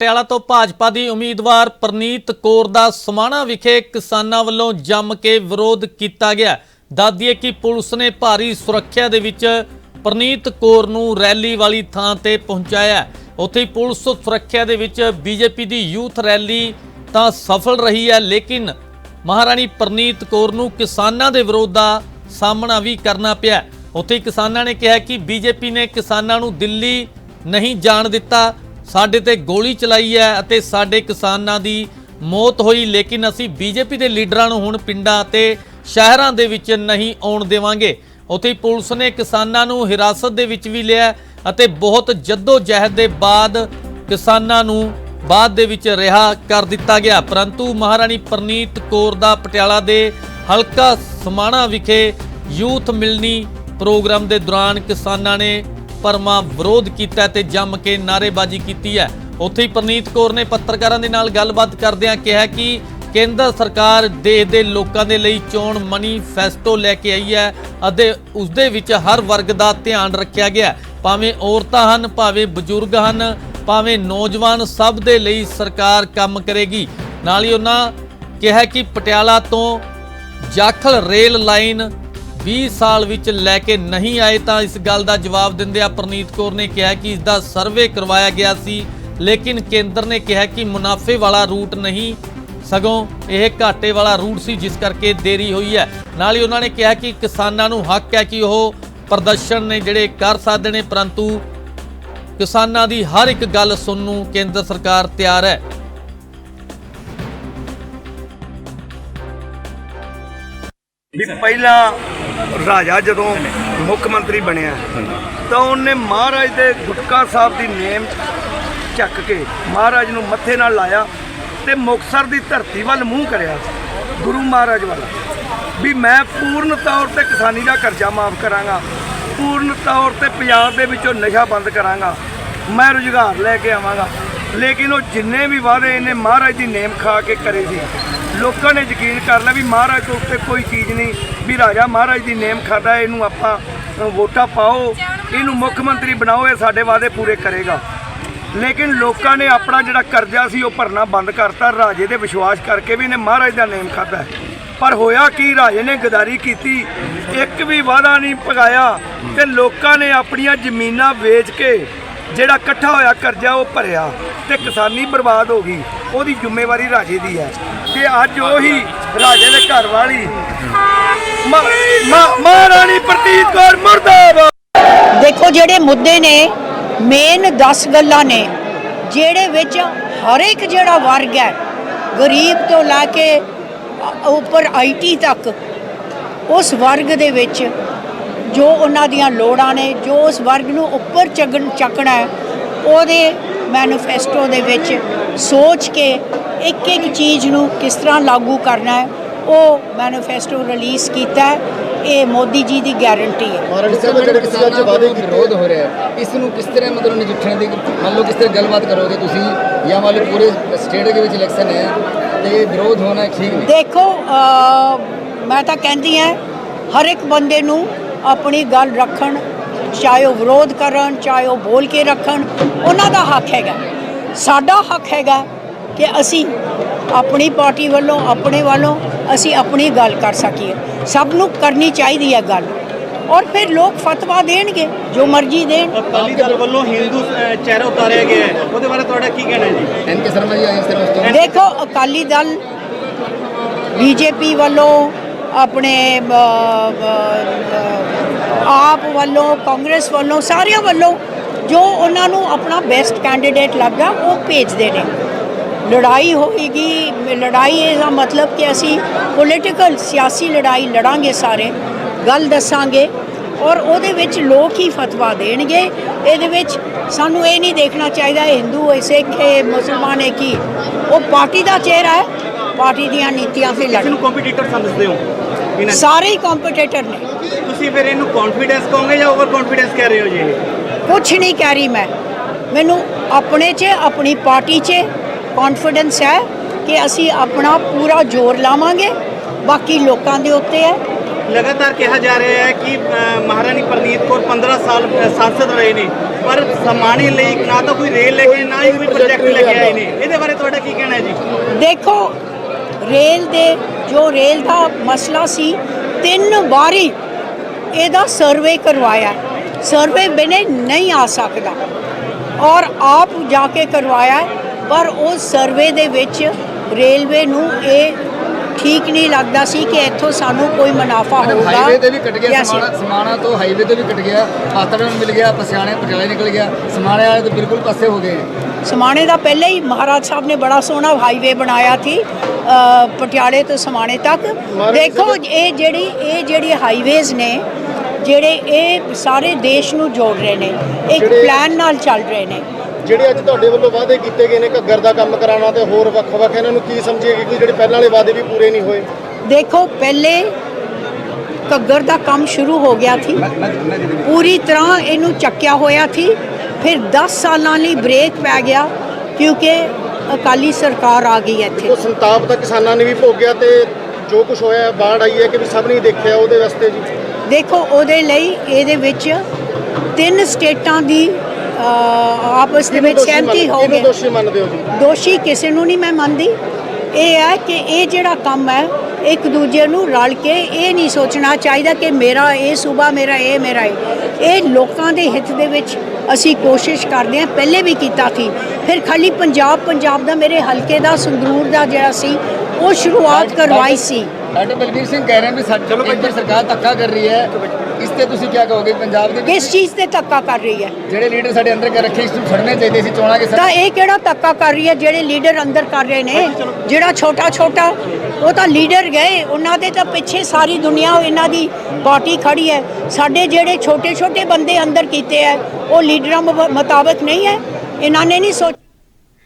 ਪਟਿਆਲਾ ਤੋਂ ਭਾਜਪਾ ਦੀ ਉਮੀਦਵਾਰ ਪ੍ਰਨੀਤ ਕੌਰ ਦਾ ਸਮਾਣਾ ਵਿਖੇ ਕਿਸਾਨਾਂ ਵੱਲੋਂ ਜੰਮ ਕੇ ਵਿਰੋਧ ਕੀਤਾ ਗਿਆ। ਦਾਦੀਏ ਕਿ ਪੁਲਿਸ ਨੇ ਭਾਰੀ ਸੁਰੱਖਿਆ ਦੇ ਵਿੱਚ ਪ੍ਰਨੀਤ ਕੌਰ ਨੂੰ ਰੈਲੀ ਵਾਲੀ ਥਾਂ ਤੇ ਪਹੁੰਚਾਇਆ ਉੱਥੇ ਪੁਲਿਸ ਸੁਰੱਖਿਆ ਦੇ ਵਿੱਚ ਬੀਜੇਪੀ ਦੀ ਯੂਥ ਰੈਲੀ ਤਾਂ ਸਫਲ ਰਹੀ ਹੈ, ਲੇਕਿਨ ਮਹਾਰਾਣੀ ਪ੍ਰਨੀਤ ਕੌਰ ਨੂੰ ਕਿਸਾਨਾਂ ਦੇ ਵਿਰੋਧ ਦਾ ਸਾਹਮਣਾ ਵੀ ਕਰਨਾ ਪਿਆ ਉੱਥੇ ਕਿਸਾਨਾਂ ਨੇ ਕਿਹਾ ਕਿ ਬੀਜੇਪੀ ਨੇ ਕਿਸਾਨਾਂ ਨੂੰ ਦਿੱਲੀ ਨਹੀਂ ਜਾਣ ਦਿੱਤਾ। ਸਾਡੇ ਤੇ ਗੋਲੀ ਚਲਾਈ ਹੈ ਅਤੇ ਸਾਡੇ ਕਿਸਾਨਾਂ ਦੀ ਮੌਤ ਹੋਈ, ਲੇਕਿਨ ਅਸੀਂ ਬੀਜੇਪੀ ਦੇ ਲੀਡਰਾਂ ਨੂੰ ਹੁਣ ਪਿੰਡਾਂ ਅਤੇ ਸ਼ਹਿਰਾਂ ਦੇ ਵਿੱਚ ਨਹੀਂ ਆਉਣ ਦੇਵਾਂਗੇ। ਉੱਥੇ ਪੁਲਿਸ ਨੇ ਕਿਸਾਨਾਂ ਨੂੰ ਹਿਰਾਸਤ ਦੇ ਵਿੱਚ ਵੀ ਲਿਆ ਅਤੇ ਬਹੁਤ ਜੱਦੋ ਜਹਿਦ ਦੇ ਬਾਅਦ ਕਿਸਾਨਾਂ ਨੂੰ ਬਾਅਦ ਦੇ ਵਿੱਚ ਰਿਹਾ ਕਰ ਦਿੱਤਾ ਗਿਆ। ਪਰੰਤੂ ਮਹਾਰਾਣੀ ਪ੍ਰਨੀਤ ਕੌਰ ਦਾ ਪਟਿਆਲਾ ਦੇ ਹਲਕਾ ਸਮਾਣਾ ਵਿਖੇ ਯੂਥ ਮਿਲਣੀ ਪ੍ਰੋਗਰਾਮ ਦੇ ਦੌਰਾਨ ਕਿਸਾਨਾਂ ਨੇ ਪਰਮਾ ਵਿਰੋਧ ਕੀਤਾ ਤੇ ਜੰਮ ਕੇ ਨਾਅਰੇਬਾਜ਼ੀ ਕੀਤੀ ਹੈ। ਉੱਥੇ ਹੀ ਪ੍ਰਨੀਤ ਕੌਰ ਨੇ ਪੱਤਰਕਾਰਾਂ ਦੇ ਨਾਲ ਗੱਲਬਾਤ ਕਰਦਿਆਂ ਕਿਹਾ ਕਿ ਕੇਂਦਰ ਸਰਕਾਰ ਦੇਸ਼ ਦੇ ਲੋਕਾਂ ਦੇ ਲਈ ਚੋਣ ਮਨੀਫੈਸਟੋ ਲੈ ਕੇ ਆਈ ਹੈ ਅਤੇ ਉਸ ਦੇ ਵਿੱਚ ਹਰ ਵਰਗ ਦਾ ਧਿਆਨ ਰੱਖਿਆ ਗਿਆ। ਭਾਵੇਂ ਔਰਤਾਂ ਹਨ, ਭਾਵੇਂ ਬਜ਼ੁਰਗ ਹਨ, ਭਾਵੇਂ ਨੌਜਵਾਨ ਸਭ ਦੇ ਲਈ ਸਰਕਾਰ ਕੰਮ ਕਰੇਗੀ। ਨਾਲ ਹੀ ਉਹਨਾਂ ਕਿਹਾ ਕਿ ਪਟਿਆਲਾ ਤੋਂ ਜਾਖਲ ਰੇਲ ਲਾਈਨ 20 ਸਾਲ ਵਿੱਚ ਲੈ ਕੇ ਨਹੀਂ ਆਏ ਤਾਂ ਇਸ ਗੱਲ ਦਾ ਜਵਾਬ ਦਿੰਦਿਆਂ ਪ੍ਰਨੀਤ ਕੌਰ ਨੇ ਕਿਹਾ ਕਿ ਇਸ ਦਾ ਸਰਵੇ ਕਰਵਾਇਆ ਗਿਆ ਸੀ, ਲੇਕਿਨ ਕੇਂਦਰ ਨੇ ਕਿਹਾ ਕਿ ਮੁਨਾਫੇ ਵਾਲਾ ਰੂਟ ਨਹੀਂ, ਸਗੋਂ ਇਹ ਘਾਟੇ ਵਾਲਾ ਰੂਟ ਸੀ ਜਿਸ ਕਰਕੇ ਦੇਰੀ ਹੋਈ ਹੈ। ਨਾਲ ਹੀ ਉਹਨਾਂ ਨੇ ਕਿਹਾ ਕਿ ਕਿਸਾਨਾਂ ਨੂੰ ਹੱਕ ਹੈ ਕਿ ਉਹ ਪ੍ਰਦਰਸ਼ਨ ਨੇ ਜਿਹੜੇ ਕਰ ਸਕਦੇ ਨੇ, ਪਰੰਤੂ ਕਿਸਾਨਾਂ ਦੀ ਹਰ ਇੱਕ ਗੱਲ ਸੁਣਨ ਨੂੰ ਕੇਂਦਰ ਸਰਕਾਰ ਤਿਆਰ ਹੈ। ਵੀ ਪਹਿਲਾਂ ਰਾਜਾ ਜਦੋਂ ਮੁੱਖ ਮੰਤਰੀ ਬਣਿਆ, ਤਾਂ ਉਹਨੇ ਮਹਾਰਾਜ ਦੇ ਗੁਟਕਾ ਸਾਹਿਬ ਦੀ ਨੇਮ ਚੱਕ ਕੇ ਮਹਾਰਾਜ ਨੂੰ ਮੱਥੇ ਨਾਲ ਲਾਇਆ ਤੇ ਮੁਕਤਸਰ ਦੀ ਧਰਤੀ ਵੱਲ ਮੂੰਹ ਕਰਿਆ, ਗੁਰੂ ਮਹਾਰਾਜ ਵੱਲ, ਵੀ ਮੈਂ ਪੂਰਨ ਤੌਰ ਤੇ ਕਿਸਾਨੀ ਦਾ ਕਰਜ਼ਾ ਮਾਫ ਕਰਾਂਗਾ, ਪੂਰਨ ਤੌਰ ਤੇ ਪੰਜਾਬ ਦੇ ਵਿੱਚੋਂ ਨਸ਼ਾ ਬੰਦ ਕਰਾਂਗਾ, ਮੈਂ ਰੁਜ਼ਗਾਰ ਲੈ ਕੇ ਆਵਾਂਗਾ। ਲੇਕਿਨ ਉਹ ਜਿੰਨੇ ਵੀ ਵਾਅਦੇ ਇਹਨੇ ਮਹਾਰਾਜ ਦੀ ਨੇਮ ਖਾ ਕੇ ਕਰੇ ਸੀ, ਲੋਕਾਂ ਨੇ ਯਕੀਨ ਕਰ ਲਿਆ ਵੀ ਮਹਾਰਾਜ ਤੋਂ ਉੱਤੇ ਕੋਈ ਚੀਜ਼ ਨਹੀਂ ਵੀ ਰਾਜਾ ਮਹਾਰਾਜ ਦੀ ਨੇਮ ਖਾਦਾ, ਇਹਨੂੰ ਆਪਾਂ ਵੋਟਾਂ ਪਾਓ, ਇਹਨੂੰ ਮੁੱਖ ਮੰਤਰੀ ਬਣਾਓ, ਇਹ ਸਾਡੇ ਵਾਅਦੇ ਪੂਰੇ ਕਰੇਗਾ। ਲੇਕਿਨ ਲੋਕਾਂ ਨੇ ਆਪਣਾ ਜਿਹੜਾ ਕਰਜ਼ਾ ਸੀ, ਉਹ ਭਰਨਾ ਬੰਦ ਕਰਤਾ, ਰਾਜੇ ਦੇ ਵਿਸ਼ਵਾਸ ਕਰਕੇ ਵੀ ਇਹਨੇ ਮਹਾਰਾਜ ਦਾ ਨੇਮ ਖਾਦਾ ਪਰ ਹੋਇਆ ਕੀ, ਰਾਜੇ ਨੇ ਗਦਾਰੀ ਕੀਤੀ, ਇੱਕ ਵੀ ਵਾਅਦਾ ਨਹੀਂ ਪਗਾਇਆ, ਤੇ ਲੋਕਾਂ ਨੇ ਆਪਣੀਆਂ ਜ਼ਮੀਨਾਂ ਵੇਚ ਕੇ ਜਿਹੜਾ ਇਕੱਠਾ ਹੋਇਆ ਕਰਜ਼ਾ, ਉਹ ਭਰਿਆ, ਤੇ ਕਿਸਾਨੀ ਬਰਬਾਦ ਹੋ ਗਈ। ਉਹਦੀ ਜ਼ਿੰਮੇਵਾਰੀ ਰਾਜੇ ਦੀ ਹੈ। ਤੇ ਅੱਜ ਉਹੀ ਰਾਜੇ ਦੇ ਘਰ ਵਾਲੀ ਮਹਾਰਾਣੀ ਪ੍ਰਤੀਤ ਕੌਰ ਮਰਦਾਬਾਦ। ਦੇਖੋ ਜਿਹੜੇ ਮੁੱਦੇ ਨੇ ਮੇਨ 10 ਗੱਲਾਂ ਨੇ, ਜਿਹੜੇ ਵਿੱਚ ਹਰ ਇੱਕ ਜਿਹੜਾ ਵਰਗ ਹੈ, ਗਰੀਬ ਤੋਂ ਲੈ ਕੇ ਅ- ਉੱਪਰ ਆਈਟੀ ਤੱਕ, ਉਸ ਵਰਗ ਦੇ ਵਿੱਚ ਜੋ ਉਹਨਾਂ ਦੀਆਂ ਲੋੜਾਂ ਨੇ, ਜੋ ਉਸ ਵਰਗ ਨੂੰ ਉੱਪਰ ਚੱਕਣ ਚੱਕਣਾ ਹੈ, ਉਹਦੇ ਮੈਨੀਫੈਸਟੋ ਦੇ ਵਿੱਚ ਸੋਚ ਕੇ ਇੱਕ ਇੱਕ ਚੀਜ਼ ਨੂੰ ਕਿਸ ਤਰ੍ਹਾਂ ਲਾਗੂ ਕਰਨਾ ਹੈ ਉਹ ਮੈਨੀਫੈਸਟੋ ਰਿਲੀਜ਼ ਕੀਤਾ ਹੈ। ਇਹ ਮੋਦੀ ਜੀ ਦੀ ਗਾਰੰਟੀ ਹੈ। ਮਹਾਰਾਣੀ ਸਾਹਿਬ ਜਿਹੜੇ ਕਿਸਾਨਾਂ ਦੇ ਵਾਅਦੇ ਵਿਰੋਧ ਹੋ ਰਿਹਾ ਹੈ? ਇਸ ਨੂੰ ਕਿਸ ਤਰ੍ਹਾਂ ਮਤਲਬ ਨਜਿੱਠਣ ਦੀ ਮੰਨ ਲਓ ਕਿਸ ਤਰ੍ਹਾਂ ਗੱਲਬਾਤ ਕਰੋਗੇ ਤੁਸੀਂ ਜਾਂ ਮੰਨ ਲਓ ਪੂਰੇ ਸਟੇਟ ਦੇ ਵਿੱਚ ਇਲੈਕਸ਼ਨ ਹੈ ਤੇ ਵਿਰੋਧ ਹੋਣਾ ਠੀਕ ਨਹੀਂ। ਦੇਖੋ ਮੈਂ ਤਾਂ ਕਹਿੰਦੀ ਹਾਂ ਹਰ ਇੱਕ ਬੰਦੇ ਨੂੰ ਆਪਣੀ ਗੱਲ ਰੱਖਣ ਚਾਹੇ ਉਹ ਵਿਰੋਧ ਕਰਨ ਚਾਹੇ ਉਹ ਬੋਲ ਕੇ ਰੱਖਣ ਉਹਨਾਂ ਦਾ ਹੱਕ ਹੈਗਾ। ਸਾਡਾ ਹੱਕ ਹੈਗਾ ਕਿ ਅਸੀਂ ਆਪਣੀ ਪਾਰਟੀ ਵੱਲੋਂ ਆਪਣੇ ਵੱਲੋਂ ਅਸੀਂ ਆਪਣੀ ਗੱਲ ਕਰ ਸਕੀਏ। ਸਭ ਨੂੰ ਕਰਨੀ ਚਾਹੀਦੀ ਹੈ ਗੱਲ। ਔਰ ਫਿਰ ਲੋਕ ਫਤਵਾ ਦੇਣਗੇ ਜੋ ਮਰਜ਼ੀ ਦੇਣ। ਅਕਾਲੀ ਦਲ ਵੱਲੋਂ ਹਿੰਦੂ ਚਿਹਰਾ ਉਤਾਰਿਆ ਗਿਆ ਹੈ। ਉਹਦੇ ਬਾਰੇ ਤੁਹਾਡਾ ਕੀ ਕਹਿਣਾ ਹੈ ਜੀ? ਐਨ ਕੇ ਸ਼ਰਮਾ ਜੀ ਆਏ ਇਸ ਤਰ੍ਹਾਂ ਉਸ ਤੋਂ। ਦੇਖੋ ਅਕਾਲੀ ਦਲ ਬੀਜੇਪੀ ਵੱਲੋਂ ਆਪਣੇ ਆਪ ਵੱਲੋਂ ਕਾਂਗਰਸ ਵੱਲੋਂ ਸਾਰਿਆਂ ਵੱਲੋਂ ਜੋ ਉਹਨਾਂ ਨੂੰ ਆਪਣਾ ਬੈਸਟ ਕੈਂਡੀਡੇਟ ਲੱਗਾ ਉਹ ਭੇਜਦੇ ਨੇ। ਲੜਾਈ ਹੋਏਗੀ ਲੜਾਈ ਇਹਦਾ ਮਤਲਬ ਕਿ ਅਸੀਂ ਪੋਲੀਟੀਕਲ ਸਿਆਸੀ ਲੜਾਈ ਲੜਾਂਗੇ ਸਾਰੇ ਗੱਲ ਦੱਸਾਂਗੇ ਔਰ ਉਹਦੇ ਵਿੱਚ ਲੋਕ ਹੀ ਫਤਵਾ ਦੇਣਗੇ ਇਹਦੇ ਵਿੱਚ ਸਾਨੂੰ ਇਹ ਨਹੀਂ ਦੇਖਣਾ ਚਾਹੀਦਾ ਹਿੰਦੂ ਹੈ ਸਿੱਖ ਹੈ ਮੁਸਲਮਾਨ ਹੈ ਕੀ ਉਹ ਪਾਰਟੀ ਦਾ ਚਿਹਰਾ ਹੈ ਪਾਰਟੀ ਦੀਆਂ ਨੀਤੀਆਂ ਕਿਸ ਲੜਨ ਨੂੰ ਕੰਪੀਟੀਟਰ ਸਮਝਦੇ ਹੋ? ਸਾਰੇ ਹੀ ਕੰਪੀਟੀਟਰ ਨੇ। ਤੁਸੀਂ ਫਿਰ ਇਹਨੂੰ ਕੌਨਫੀਡੈਂਸ ਕਹੋਗੇ ਜਾਂ ਓਵਰ ਕੌਨਫੀਡੈਂਸ ਕਹਿ ਰਹੇ ਹੋ ਜੀ? ਕੁਛ ਨਹੀਂ ਕਹਿ ਰਹੀ ਮੈਂ। ਮੈਨੂੰ ਆਪਣੇ 'ਚ ਆਪਣੀ ਪਾਰਟੀ 'ਚ ਕੌਨਫੀਡੈਂਸ ਹੈ ਕਿ ਅਸੀਂ ਆਪਣਾ ਪੂਰਾ ਜ਼ੋਰ ਲਾਵਾਂਗੇ ਬਾਕੀ ਲੋਕਾਂ ਦੇ ਉੱਤੇ ਹੈ। ਲਗਾਤਾਰ ਕਿਹਾ ਜਾ ਰਿਹਾ ਹੈ ਕਿ ਮਹਾਰਾਣੀ ਪ੍ਰਨੀਤ ਕੌਰ 15 ਸਾਲ ਸੰਸਦ ਰਹੇ ਨੇ ਪਰ ਸਮਾਣੇ ਲਈ ਨਾ ਤਾਂ ਕੋਈ ਰੇਲ ਲੈ ਕੇ ਨਾ ਹੀ ਕੋਈ ਪ੍ਰੋਜੈਕਟ ਲੈ ਕੇ ਆਏ ਨੇ। ਇਹਦੇ ਬਾਰੇ ਤੁਹਾਡਾ ਕੀ ਕਹਿਣਾ ਹੈ ਜੀ? ਦੇਖੋ ਰੇਲ ਦੇ ਜੋ ਰੇਲ ਦਾ ਮਸਲਾ ਸੀ ਤਿੰਨ ਵਾਰੀ ਇਹਦਾ ਸਰਵੇ ਕਰਵਾਇਆ। ਸਰਵੇ ਬਿਨੇ ਨਹੀਂ ਆ ਸਕਦਾ। ਔਰ ਆਪ ਜਾ ਕੇ ਕਰਵਾਇਆ। ਪਰ ਉਸ ਸਰਵੇ ਦੇ ਵਿੱਚ ਰੇਲਵੇ ਨੂੰ ਇਹ ਠੀਕ ਨਹੀਂ ਲੱਗਦਾ ਸੀ ਕਿ ਇੱਥੋਂ ਸਾਨੂੰ ਕੋਈ ਮੁਨਾਫਾ ਹੋਊਗਾ ਹਾਈਵੇ ਤੇ ਵੀ ਕੱਟ ਗਿਆ ਸਮਾਣਾ ਸਮਾਣਾ ਤੋਂ ਹਾਈਵੇ ਤੇ ਵੀ ਕੱਟ ਗਿਆ ਪਾਤੜਨ ਮਿਲ ਗਿਆ ਪਸਿਆਣੇ ਪਟਿਆਲੇ ਨਿਕਲ ਗਿਆ ਸਮਾਣੇ ਵਾਲੇ ਤਾਂ ਬਿਲਕੁਲ ਪਾਸੇ ਹੋ ਗਏ। ਸਮਾਣੇ ਦਾ ਪਹਿਲੇ ਹੀ ਮਹਾਰਾਜ ਸਾਹਿਬ ਨੇ ਬੜਾ ਸੋਹਣਾ ਹਾਈਵੇ ਬਣਾਇਆ ਸੀ ਪਟਿਆਲੇ ਤੋਂ ਸਮਾਣੇ ਤੱਕ ਦੇਖੋ ਇਹ ਜਿਹੜੀ ਇਹ ਜਿਹੜੀ ਹਾਈਵੇਜ਼ ਨੇ ਜਿਹੜੇ ਇਹ ਸਾਰੇ ਦੇਸ਼ ਨੂੰ ਜੋੜ ਰਹੇ ਨੇ ਇੱਕ ਪਲਾਨ ਨਾਲ ਚੱਲ ਰਹੇ ਨੇ ਜਿਹੜੇ ਅੱਜ ਤੁਹਾਡੇ ਵੱਲੋਂ ਵਾਅਦੇ ਕੀਤੇ ਗਏ ਨੇ ਘੱਗਰ ਦਾ ਕੰਮ ਕਰਾਉਣਾ ਤੇ ਹੋਰ ਵੱਖ-ਵੱਖ ਇਹਨਾਂ ਨੂੰ ਕੀ ਸਮਝੀਏ ਕਿ ਜਿਹੜੇ ਪਹਿਲਾਂ ਵਾਲੇ ਵਾਅਦੇ ਵੀ ਪੂਰੇ ਨਹੀਂ ਹੋਏ? ਦੇਖੋ ਪਹਿਲੇ ਘੱਗਰ ਦਾ ਕੰਮ ਸ਼ੁਰੂ ਹੋ ਗਿਆ ਸੀ। ਪੂਰੀ ਤਰ੍ਹਾਂ ਇਹਨੂੰ ਚੱਕਿਆ ਹੋਇਆ ਸੀ। ਫਿਰ 10 ਸਾਲਾਂ ਲਈ ਬ੍ਰੇਕ ਪੈ ਗਿਆ ਕਿਉਂਕਿ ਅਕਾਲੀ ਸਰਕਾਰ ਆ ਗਈ ਇੱਥੇ। ਉਹ ਸੰਤਾਪ ਤਾਂ ਕਿਸਾਨਾਂ ਨੇ ਵੀ ਭੋਗਿਆ ਤੇ ਜੋ ਕੁਝ ਹੋਇਆ ਹੈ, ਬਾੜ ਆਈ ਹੈ ਕਿ ਵੀ ਸਭ ਨੇ ਦੇਖਿਆ ਉਹਦੇ ਵਾਸਤੇ ਜੀ। ਦੇਖੋ ਉਹਦੇ ਲਈ ਇਹਦੇ ਵਿੱਚ ਤਿੰਨ ਸਟੇਟਾਂ ਦੀ ਆਪਸ ਦੇ ਵਿੱਚ ਦੋਸ਼ੀ ਸਹਿਮਤੀ ਹੋ ਗਈ ਦੋਸ਼ੀ ਮੰਨਦੇ ਹੋ ਜੀ ਦੋਸ਼ੀ ਕਿਸੇ ਨੂੰ ਨਹੀਂ ਮੈਂ ਮੰਨਦੀ। ਇਹ ਹੈ ਕਿ ਇਹ ਜਿਹੜਾ ਕੰਮ ਹੈ ਇੱਕ ਦੂਜੇ ਨੂੰ ਰਲ ਕੇ ਇਹ ਨਹੀਂ ਸੋਚਣਾ ਚਾਹੀਦਾ ਕਿ ਮੇਰਾ ਇਹ ਸੂਬਾ ਮੇਰਾ ਇਹ ਮੇਰਾ ਇਹ। ਇਹ ਲੋਕਾਂ ਦੇ ਹਿੱਤ ਦੇ ਵਿੱਚ ਅਸੀਂ ਕੋਸ਼ਿਸ਼ ਕਰਦੇ ਹਾਂ ਪਹਿਲੇ ਵੀ ਕੀਤਾ ਸੀ। ਫਿਰ ਖਾਲੀ ਪੰਜਾਬ ਪੰਜਾਬ ਦਾ ਮੇਰੇ ਹਲਕੇ ਦਾ ਸੰਗਰੂਰ ਦਾ ਜਿਹੜਾ ਸੀ ਉਹ ਸ਼ੁਰੂਆਤ ਕਰਵਾਈ ਸੀ। ਡਾਕਟਰ ਬਲਬੀਰ ਸਿੰਘ ਕਹਿ ਰਹੇ ਨੇ ਵੀ ਸਾਡੀ ਕੇਂਦਰ ਸਰਕਾਰ ਧੱਕਾ ਕਰ ਰਹੀ ਹੈ। ਇਸ ਤੇ ਤੁਸੀਂ ਕੀ ਕਹੋਗੇ? ਪੰਜਾਬ ਦੇ ਕਿਸ ਚੀਜ਼ ਤੇ ਧੱਕਾ ਕਰ ਰਹੀ ਹੈ। ਜਿਹੜੇ ਲੀਡਰ ਸਾਡੇ ਅੰਦਰ ਕਰ ਰੱਖੇ ਇਸ ਨੂੰ ਛੱਡਣੇ ਚਾਹੀਦੇ ਸੀ ਚੋਣਾਂ ਕੇ ਤਾਂ ਇਹ ਕਿਹੜਾ ਧੱਕਾ ਕਰ ਰਹੀ ਹੈ? ਜਿਹੜੇ ਲੀਡਰ ਅੰਦਰ ਕਰ ਰਹੇ ਨੇ ਜਿਹੜਾ ਛੋਟਾ ਛੋਟਾ ਉਹ ਤਾਂ ਲੀਡਰ ਗਏ ਉਹਨਾਂ ਦੇ ਤਾਂ ਪਿੱਛੇ ਸਾਰੀ ਦੁਨੀਆ ਇਹਨਾਂ ਦੀ ਪਾਰਟੀ ਖੜੀ ਹੈ। ਸਾਡੇ ਜਿਹੜੇ ਛੋਟੇ ਛੋਟੇ ਬੰਦੇ ਅੰਦਰ ਕੀਤੇ ਹੈ ਉਹ ਲੀਡਰਾਂ ਮੁਤਾਬਕ ਨਹੀਂ ਹੈ। ਇਹਨਾਂ ਨੇ ਨਹੀਂ ਸੋਚ